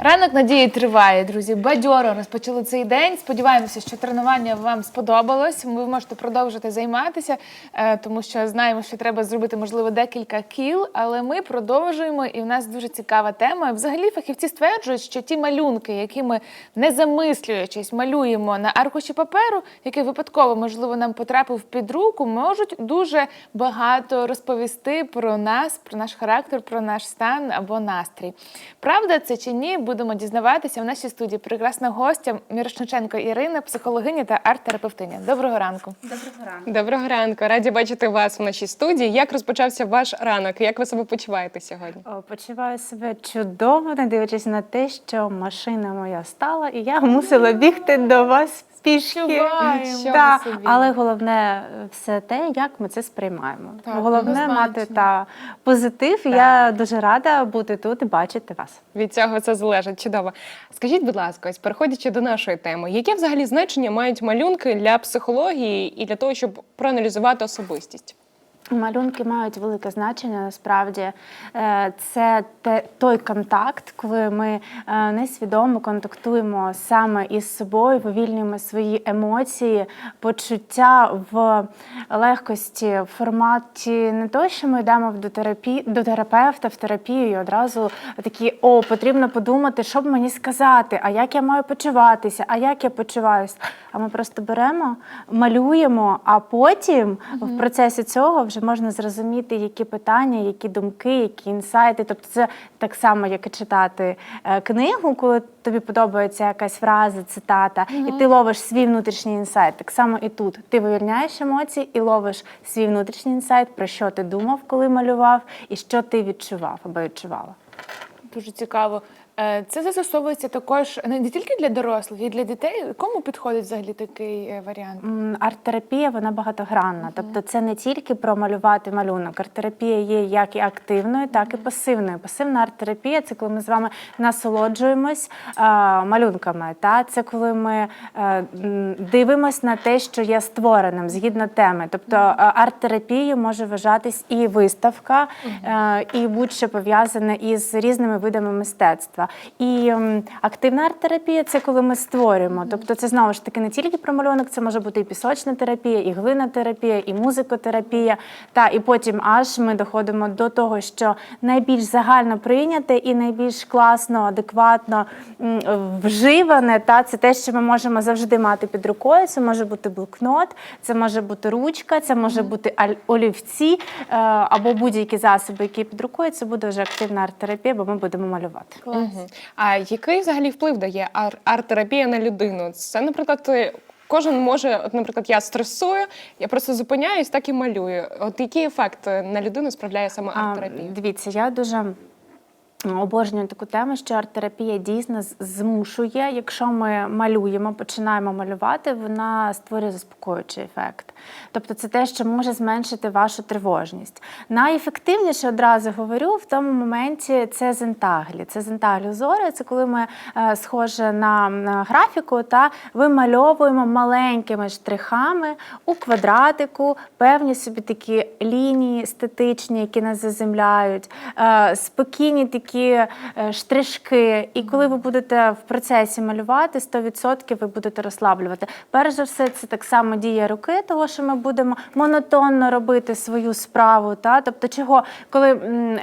Ранок надії триває, друзі. Бадьоро розпочали цей день. Сподіваємося, що тренування вам сподобалось. Ви можете продовжити займатися, е, тому що знаємо, що треба зробити можливо декілька кіл. Але ми продовжуємо, і в нас дуже цікава тема. Взагалі, фахівці стверджують, що ті малюнки, які ми не замислюючись, малюємо на аркуші паперу, який випадково можливо нам потрапив під руку, можуть дуже багато розповісти про нас, про наш характер, про наш стан або настрій. Правда це чи ні? Будемо дізнаватися в нашій студії. Прекрасна гостя Мірошниченко Ірина, психологиня та арт-терапевтиня. Доброго ранку. Доброго ранку. Доброго ранку, раді бачити вас в нашій студії. Як розпочався ваш ранок? Як ви себе почуваєте сьогодні? О, Почуваю себе чудово, не дивлячись на те, що машина моя стала, і я мусила бігти до вас пішки. Да. Собі. але головне все те, як ми це сприймаємо. Так, головне мати та позитив. Так. Я дуже рада бути тут і бачити вас. Від цього це залежить. Чудово. Скажіть, будь ласка, ось переходячи до нашої теми, яке взагалі значення мають малюнки для психології і для того, щоб проаналізувати особистість? Малюнки мають велике значення. Насправді Е, це той контакт, коли ми е, несвідомо контактуємо саме із собою, вивільнюємо свої емоції, почуття в легкості, в форматі не то, що ми йдемо до терапії до терапевта в терапію, і одразу такі о, потрібно подумати, що б мені сказати, а як я маю почуватися, а як я почуваюся. А ми просто беремо, малюємо, а потім в процесі цього вже можна зрозуміти, які питання, які думки, які інсайти. Тобто, це так само, як і читати е, книгу, коли тобі подобається якась фраза, цитата, і ти ловиш свій внутрішній інсайт. Так само і тут ти вивільняєш емоції і ловиш свій внутрішній інсайт, про що ти думав, коли малював, і що ти відчував або відчувала. Дуже цікаво. Е, Це застосовується також не не тільки для дорослих, і для дітей. Кому підходить взагалі такий е, варіант? Арт-терапія вона багатогранна. Тобто це не тільки про малювати малюнок. Арт-терапія є як і активною, так і пасивною. Пасивна арт-терапія це коли ми з вами насолоджуємось е, малюнками. Та? Це коли ми е, дивимось на те, що є створеним згідно теми. Тобто арт-терапією може вважатись і виставка, е, і будь-що пов'язане із різними видами мистецтва. І активна арт-терапія це коли ми створюємо. Тобто, це знову ж таки не тільки про малюнок, це може бути і пісочна терапія, і глина терапія, і музикотерапія. Та і потім аж ми доходимо до того, що найбільш загально прийняте і найбільш класно, адекватно вживане. Та це те, що ми можемо завжди мати під рукою. Це може бути блокнот, це може бути ручка, це може бути олівці е, або будь-які засоби, які під рукою. Це буде вже активна арт-терапія, бо ми будемо малювати. А який взагалі вплив дає ар- арт-терапія на людину? Це, наприклад, е, кожен може, от, наприклад, я стресую, я просто зупиняюсь, так і малюю. От який ефект е, на людину справляє саме арт-терапія? Дивіться, я дуже обожнюю таку тему, що арт-терапія дійсно змушує, якщо ми малюємо, починаємо малювати, вона створює заспокоюючий ефект. Тобто це те, що може зменшити вашу тривожність. Найефективніше одразу говорю в тому моменті це зентаглі. Це зентаглі узори, це коли ми е, схоже на, графіку та вимальовуємо маленькими штрихами у квадратику певні собі такі лінії статичні, які нас заземляють, е, спокійні такі е, штришки. І коли ви будете в процесі малювати, 100% ви будете розслаблювати. Перш за все, це так само дія руки, того що ми будемо монотонно робити свою справу. Та? Тобто, чого, коли,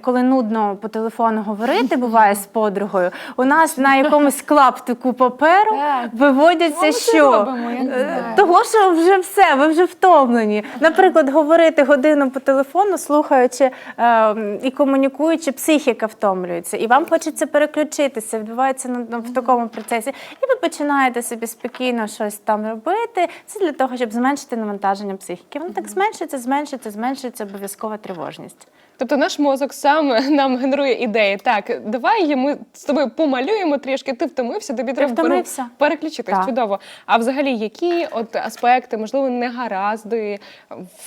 коли нудно по телефону говорити, буває з подругою, у нас на якомусь клаптику паперу виводяться Чому що? робимо? Е. Того, що вже все, ви вже втомлені. Наприклад, говорити годину по телефону, слухаючи е, і комунікуючи, психіка втомлюється. І вам хочеться переключитися, відбувається на- на- в такому процесі. І ви починаєте собі спокійно щось там робити. Це для того, щоб зменшити навантаження психіки. Воно так зменшується, зменшується, зменшується обов'язкова тривожність. Тобто наш мозок сам нам генерує ідеї. Так, давай ми з тобою помалюємо трішки. Ти втомився, тобі треба втомився. переключитись. Так. Чудово. А взагалі, які от аспекти, можливо, негаразди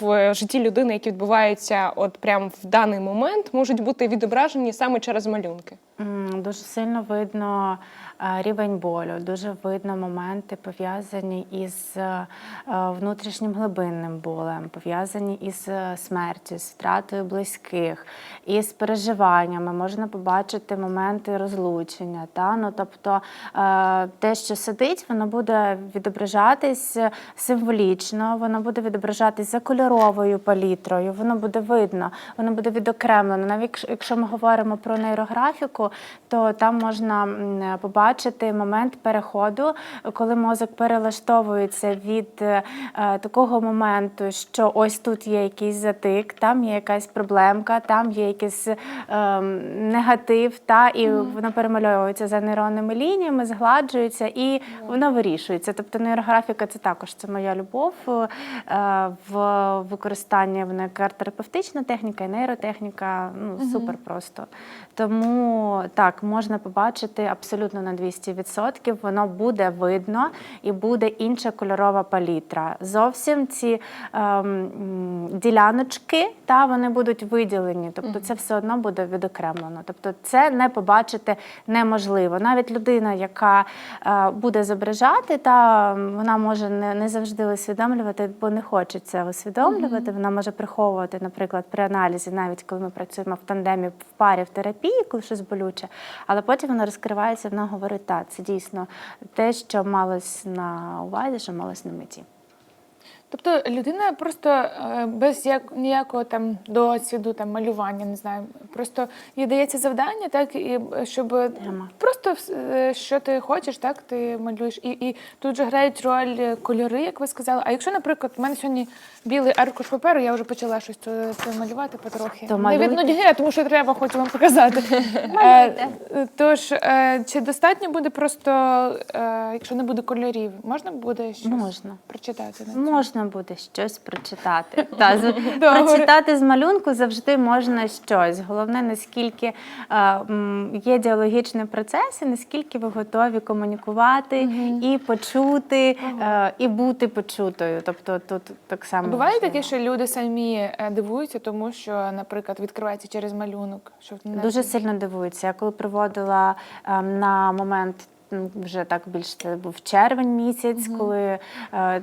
в житті людини, які відбуваються от прямо в даний момент, можуть бути відображені саме через малюнки? Дуже сильно видно рівень болю, дуже видно моменти, пов'язані із е, е, внутрішнім глибинним болем, пов'язані із е, смертю, з втратою близьких. із переживаннями, можна побачити моменти розлучення. Та? Ну, тобто те, що сидить, воно буде відображатись символічно, воно буде відображатись за кольоровою палітрою, воно буде видно, воно буде відокремлено. Навіть якщо- ми говоримо про нейрографіку, то там можна м, побачити момент переходу, коли мозок перелаштовується від е, е, такого моменту, що ось тут є якийсь затик, там є якась проблемка, там є якийсь ем, негатив, та і воно перемальовується за нейронними лініями, згладжується і воно вирішується. Тобто нейрографіка це також це моя любов е, в використанні вона як арт-терапевтична техніка і нейротехніка. Ну супер просто. Тому так можна побачити абсолютно на 200%. Воно буде видно і буде інша кольорова палітра. Зовсім ці ем, діляночки, та вони будуть виділені. Тобто це все одно буде відокремлено. Тобто це не побачити неможливо. Навіть людина, яка е, буде зображати, та вона може не, не завжди усвідомлювати, бо не хоче це усвідомлювати. Вона може приховувати, наприклад, при аналізі, навіть коли ми працюємо в тандемі в парі в терапії, коли щось болюче, але потім вона розкривається, в вона говорить, так, це дійсно те, що малось на увазі, що малось на меті. Тобто людина просто е, без як, ніякого там досвіду, там малювання, не знаю, просто їй дається завдання, так і е, щоб Тема. просто е, що ти хочеш, так ти малюєш. І, і тут же грають роль кольори, як ви сказали. А якщо, наприклад, в мене сьогодні білий аркуш паперу, я вже почала щось це, це малювати потрохи. То Не від нудьги, тому що треба, хочу вам показати. Тож, чи достатньо буде просто, якщо не буде кольорів, можна буде щось Можна. прочитати? на цьому? Можна буде щось прочитати. Та, з- прочитати з малюнку завжди можна щось. Головне, наскільки е, м, є діалогічний процес, і наскільки ви готові комунікувати і почути, е, і бути почутою. Тобто тут так само Буває важливо. таке, що люди самі е, дивуються, тому що, наприклад, відкривається через малюнок. Що не- Дуже сильно дивуються. Я коли проводила ем, на момент. Вже так більше це був червень місяць, коли е,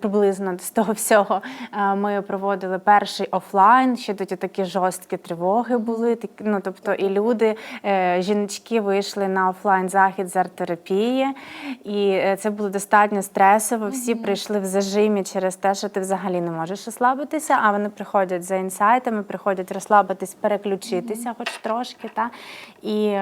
приблизно з того всього е, ми проводили перший офлайн. Ще тоді такі жорсткі тривоги були. ну тобто, і люди, е, жіночки вийшли на офлайн захід з арт-терапії, і це було достатньо стресово. Всі прийшли в зажимі через те, що ти взагалі не можеш розслабитися. А вони приходять за інсайтами, приходять розслабитись, переключитися, хоч трошки. Та? І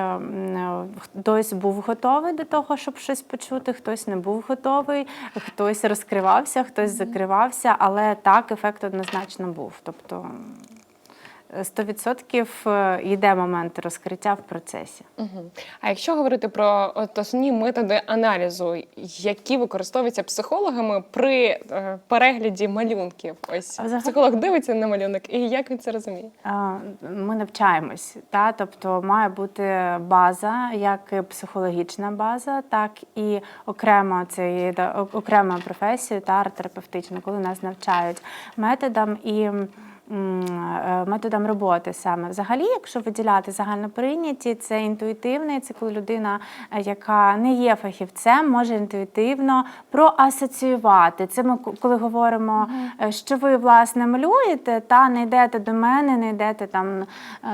хтось був готовий до того, щоб щось почути, хтось не був готовий, хтось розкривався, хтось закривався, але так, ефект однозначно був. Тобто 100% е, йде момент розкриття в процесі. Мгм. А якщо говорити про от основні методи аналізу, які використовуються психологами при е, перегляді малюнків, ось взагалі- психолог дивиться на малюнок, і як він це розуміє? Ми навчаємось, та тобто має бути база, як психологічна база, так і окремо це окрема професія та арт-терапевтична, коли нас навчають методам і. Е, Методам роботи саме взагалі, якщо виділяти загальноприйняті, це інтуїтивний, це коли людина, е, яка не є фахівцем, може інтуїтивно проасоціювати. Це ми ко- коли говоримо, е, що ви власне малюєте, та не йдете до мене, не йдете там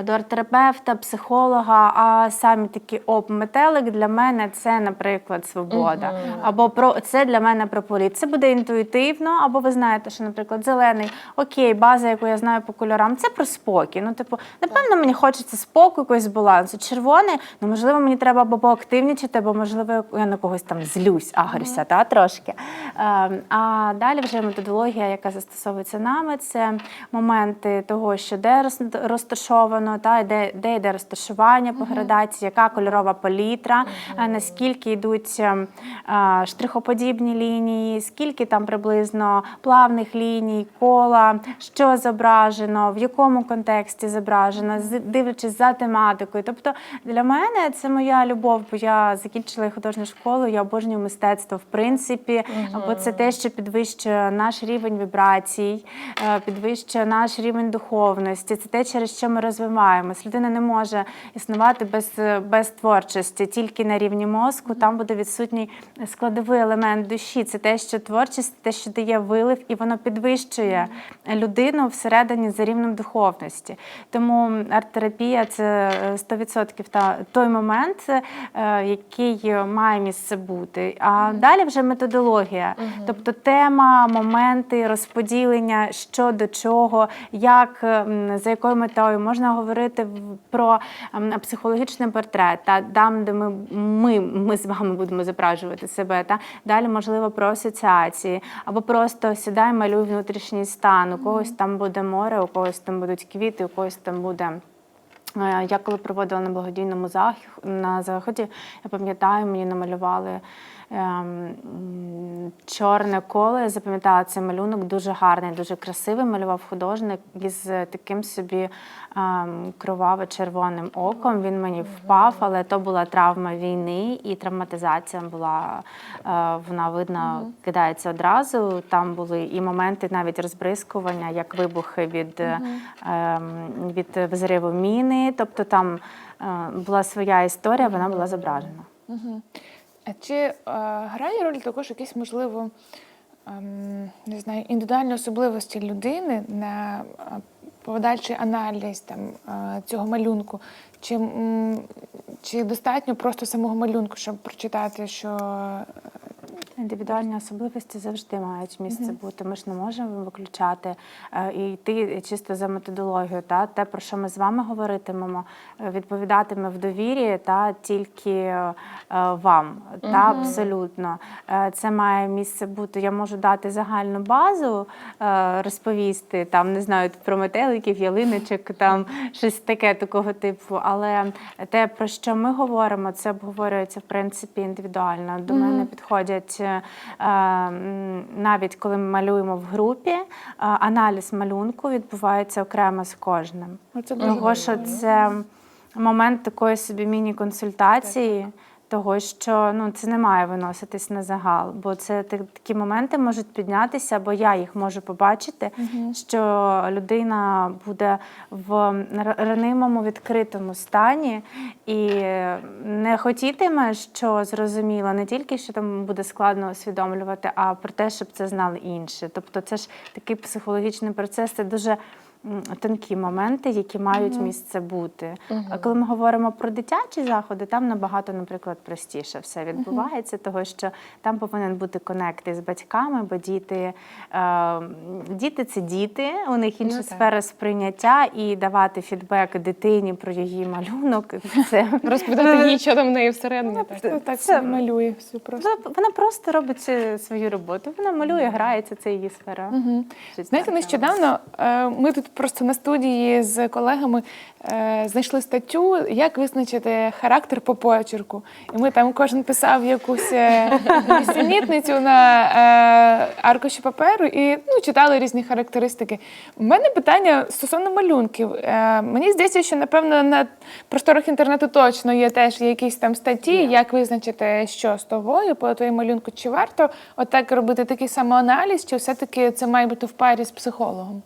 до арт-терапевта, психолога, а самі такі оп, метелик для мене це, наприклад, свобода. Або про це для мене про політ. Це буде інтуїтивно, або ви знаєте, що, наприклад, зелений, окей, база, яку я знаю по кольорам, це про спокій. Ну, типу, напевно, мені хочеться спокою, якогось балансу. Червоний, ну можливо, мені треба або поактивнічити, або можливо, я на когось там злюсь, агрюся, та трошки. Е, а далі вже методологія, яка застосовується нами, це моменти того, що де розташовано, та де, де йде розташування по градації, яка кольорова палітра, е, наскільки йдуть е, е, штрихоподібні лінії, скільки там приблизно плавних ліній, кола, що зображено, в якому контексті зображено, дивлячись за тематикою. Тобто для мене це моя любов, бо я закінчила художню школу, я обожнюю мистецтво в принципі, бо це те, що підвищує наш рівень вібрацій, е, підвищує наш рівень духовності. Це те, через що ми розвиваємось. Людина не може існувати без, без творчості, тільки на рівні мозку. Там буде відсутній складовий елемент душі. Це те, що творчість, те, що дає вилив, і воно підвищує людину всередині передані за рівнем духовності. Тому арт-терапія це е, 100% та той момент, е, який має місце бути. А далі вже методологія, тобто тема, моменти, розподілення, що до чого, як за якою метою можна говорити про психологічний портрет, та там, де ми, ми, ми з вами будемо зображувати себе. Та далі можливо про асоціації, або просто сідай, малюй внутрішній стан. У когось там буде море, у когось там будуть квіти, у когось там буде. Е, Я коли проводила на благодійному заході, я пам'ятаю, мені намалювали чорне коло. Я запам'ятала цей малюнок дуже гарний, дуже красивий. Малював художник із таким собі ем, кроваво-червоним оком. Він мені впав, але то була травма війни, і травматизація була е, вона видно кидається одразу. Там були і моменти навіть розбризкування, як вибухи від, ем, від взриву міни. Тобто там е, була своя історія, вона була зображена. А чи е, грає роль також якісь, можливо, е, не знаю, індивідуальні особливості людини на е, подальший аналіз там, е, цього малюнку? Чи, чи достатньо просто самого малюнку, щоб прочитати, що е, Індивідуальні особливості завжди мають місце бути. Ми ж не можемо виключати е, і йти чисто за методологію. Та те, про що ми з вами говоритимемо, е, відповідатиме в довірі та тільки вам. Та абсолютно Е, це має місце бути. Я можу дати загальну базу, розповісти там, не знаю, про метеликів, ялиночок, там щось таке такого типу. Але те, про що ми говоримо, це обговорюється в принципі індивідуально. До мене підходять е, навіть коли ми малюємо в групі, е, аналіз малюнку відбувається окремо з кожним. Це дуже Того, що це момент такої собі міні-консультації. Того, що ну це не має виноситись на загал, бо це такі моменти можуть піднятися, бо я їх можу побачити, що людина буде в ранимому відкритому стані і не хотітиме, що зрозуміло, не тільки що там буде складно усвідомлювати, а про те, щоб це знали інші. Тобто, це ж такий психологічний процес, це дуже тонкі моменти, які мають місце бути. А коли ми говоримо про дитячі заходи, там набагато, наприклад, простіше все відбувається, того що там повинен бути конект із батьками, бо діти, е, діти це діти, у них інша Ну, сфера сприйняття і давати фідбек дитині про її малюнок. Це Розповідати їй, що там в неї всередині. Так. Хто так це- собі малює все просто? вона, просто робить е, свою роботу. Вона малює, грається, це її сфера. Знаєте, нещодавно е, ми тут просто на студії з колегами е, знайшли статтю, як визначити характер по почерку. І ми там кожен писав якусь е, нісенітницю на е, аркуші паперу і ну, читали різні характеристики. У мене питання стосовно малюнків. Е, мені здається, що напевно на просторах інтернету точно є теж якісь там статті, як визначити, що з тобою по твоєму малюнку, чи варто отак робити такий самоаналіз, чи все-таки це має бути в парі з психологом?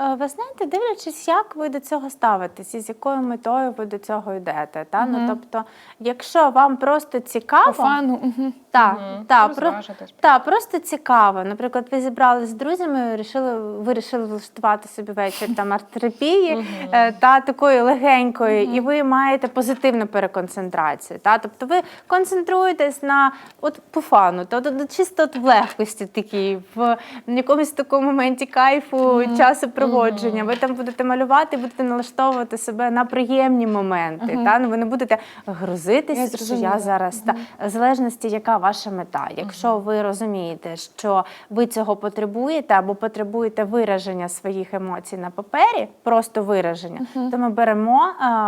Е, Ви знаєте, дивлячись, як ви до цього ставитесь і з якою метою ви до цього йдете. Та? Ну, тобто, якщо вам просто цікаво, По фану. Угу. Так, так, про, так, просто цікаво. Наприклад, ви зібралися з друзями, вирішили, вирішили влаштувати собі вечір там арт-терапії е, та такої легенької, і ви маєте позитивну переконцентрацію. Та? Тобто ви концентруєтесь на от по фану, то, то, чисто от в легкості такій, в якомусь такому моменті кайфу, часу проводження. Ви там будете малювати, будете налаштовувати себе на приємні моменти. Та? Ну, ви не будете Я грузитися, що я зараз та в залежності, яка ваша мета. Якщо ви розумієте, що ви цього потребуєте або потребуєте вираження своїх емоцій на папері, просто вираження, то ми беремо,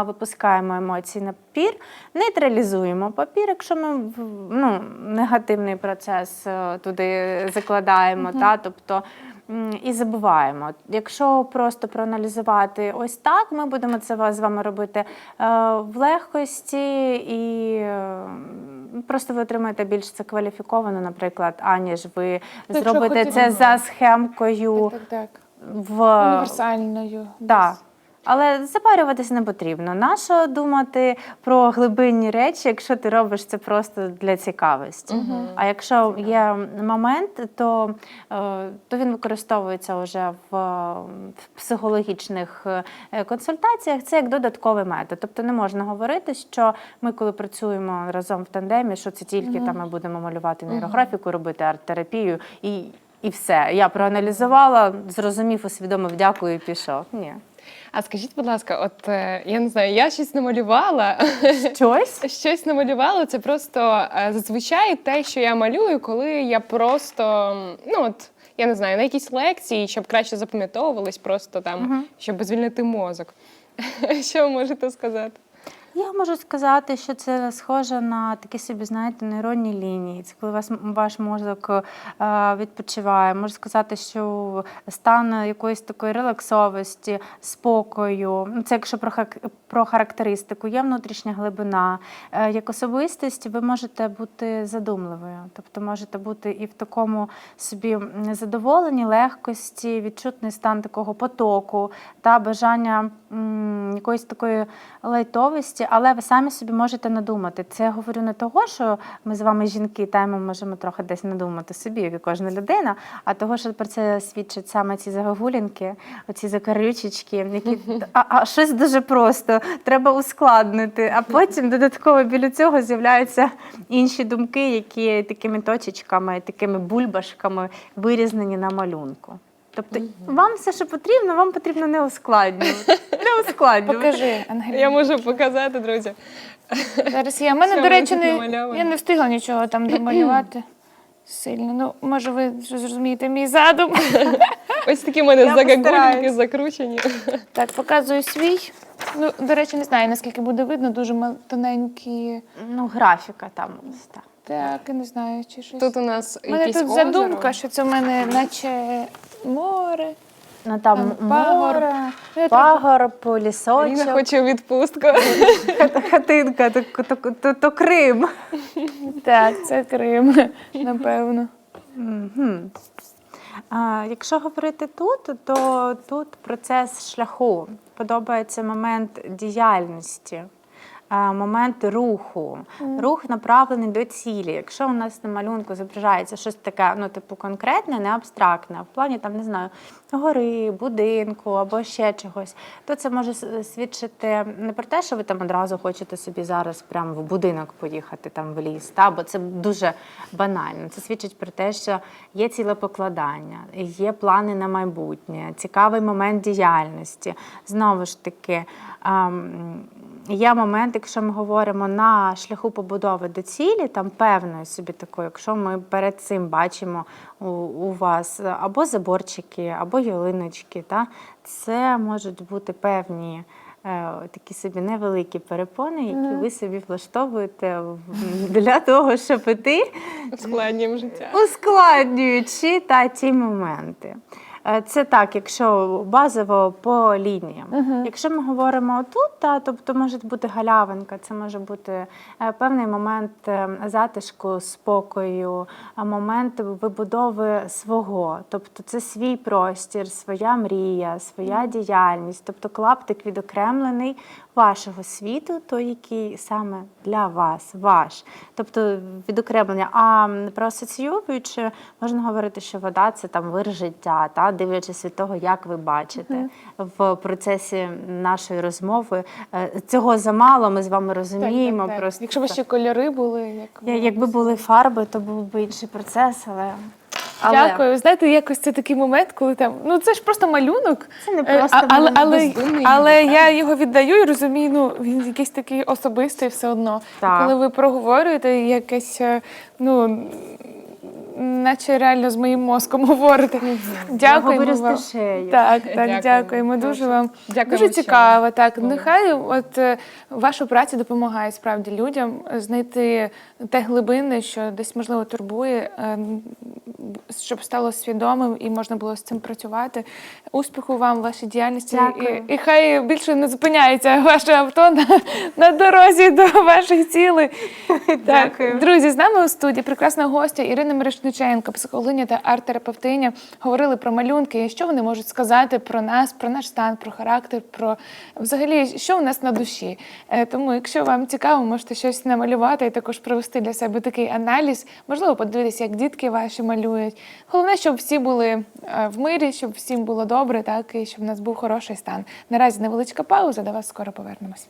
випускаємо емоції на папір, нейтралізуємо папір, якщо ми ну, негативний процес е, туди закладаємо, та тобто. І забуваємо. Якщо просто проаналізувати ось так, ми будемо це з вами робити е, в легкості і просто ви отримаєте більш це кваліфіковано, наприклад, аніж ви зробите це ну. за схемкою Так, так. в Універсальною. Да. Але запарюватись не потрібно. Нащо думати про глибинні речі, якщо ти робиш це просто для цікавості? А якщо є момент, то, е, то він використовується вже в, е, в психологічних е, консультаціях. Це як додатковий метод. Тобто не можна говорити, що ми, коли працюємо разом в тандемі, що це тільки там ми будемо малювати нейрографіку, робити арт-терапію і. І все. Я проаналізувала, зрозумів, усвідомив, дякую і пішов. Ні. А скажіть, будь ласка, от е, я не знаю, я щось намалювала. Щось? Щось намалювала. Це просто е, зазвичай те, що я малюю, коли я просто ну от. Я не знаю, на якісь лекції, щоб краще запам'ятовувались, просто там, щоб звільнити мозок. Що ви можете сказати? Я можу сказати, що це схоже на такі собі, знаєте, нейронні лінії. Це коли вас, ваш мозок е, відпочиває. Можу сказати, що стан якоїсь такої релаксовості, спокою. Ну, Це якщо про, характеристику, є внутрішня глибина. Е, Як особистість ви можете бути задумливою, тобто можете бути і в такому собі задоволенні, легкості, відчутний стан такого потоку та бажання якоїсь такої лайтовості, але ви самі собі можете надумати. Це я говорю не того, що ми з вами жінки та ми можемо трохи десь надумати собі, як і кожна людина, а того, що про це свідчать саме ці загогулінки, оці закарючечки, які а, а щось дуже просто, треба ускладнити. А потім додатково біля цього з'являються інші думки, які такими точечками, такими бульбашками вирізнені на малюнку. Тобто вам все, що потрібно, вам потрібно не ускладнювати. Не ускладнювати. Покажи, Ангеліна. Я можу показати, друзі. Зараз я. У мене, Що до речі, тут не, намальовано? я не встигла нічого там домалювати сильно. Ну, може, ви зрозумієте мій задум. Ось такі в мене Я загагулінки постараюсь. закручені. Так, показую свій. Ну, до речі, не знаю, наскільки буде видно, дуже мал- тоненькі. Ну, графіка там ось так. Так, я не знаю, чи щось. Тут у нас У мене якісь тут озеро. задумка, що це в мене наче море. Ну там, море, пагорб, лісочок, хоче у відпустку. хатинка, то, то, то, то Крим. Так, це Крим, напевно. Мгм. А, якщо говорити тут, то тут процес шляху. Подобається момент діяльності. А, Момент руху, рух направлений до цілі. Якщо у нас на малюнку зображається щось таке, ну типу конкретне, не абстрактне, в плані там не знаю, гори, будинку або ще чогось, то це може свідчити не про те, що ви там одразу хочете собі зараз прямо в будинок поїхати там в ліс, та бо це дуже банально. Це свідчить про те, що є цілепокладання, є плани на майбутнє, цікавий момент діяльності. Знову ж таки. Є момент, якщо ми говоримо на шляху побудови до цілі, там певної собі такої, якщо ми перед цим бачимо у, у вас або заборчики, або ялиночки, та, це можуть бути певні е, такі собі невеликі перепони, які ви собі влаштовуєте для того, щоб іти Ускладнюємо життя. ускладнюючи та ті моменти. Е, Це так, якщо базово по лініям. Якщо ми говоримо тут, та, тобто може бути галявинка, це може бути е, певний момент е, затишку, спокою, момент вибудови свого. Тобто це свій простір, своя мрія, своя діяльність, тобто клаптик відокремлений вашого світу, той, який саме для вас, ваш. Тобто відокремлення. А проасоціюючи, можна говорити, що вода це там вир життя, та дивлячись від того, як ви бачите в процесі нашої розмови. Е, Цього замало, ми з вами розуміємо. Так, так, так. Просто Якщо б ще кольори були, як якби були фарби, то був би інший процес, але. Але Дякую. Знаєте, якось це такий момент, коли там ну це ж просто малюнок. Це не Е, просто а- але, але, але я його віддаю і розумію, ну він якийсь такий особистий все одно. Так. Коли ви проговорюєте якесь, е, ну наче реально з моїм мозком говорите. Дякуємо говорю вам. Так, так, Дякуємо. дякуємо. Дуже вам Дякуємо, дуже цікаво. Так, нехай от е, ваша праця допомагає справді людям знайти те глибини, що десь можливо турбує, е, щоб стало свідомим і можна було з цим працювати. Успіху вам в вашій діяльності. Дякую. І, і хай більше не зупиняється ваше авто на, на дорозі до ваших цілей. Так, Дякую. друзі, з нами у студії прекрасна гостя Ірина Мирошниченко, психологиня та арт-терапевтиня. Говорили про малюнки, і що вони можуть сказати про нас, про наш стан, про характер, про взагалі, що у нас на душі. Е, Тому, якщо вам цікаво, можете щось намалювати і також провести для себе такий аналіз. Можливо, подивитися, як дітки ваші малюють. Головне, щоб всі були е, в мирі, щоб всім було добре, так і щоб в нас був хороший стан. Наразі невеличка пауза, до вас скоро повернемось.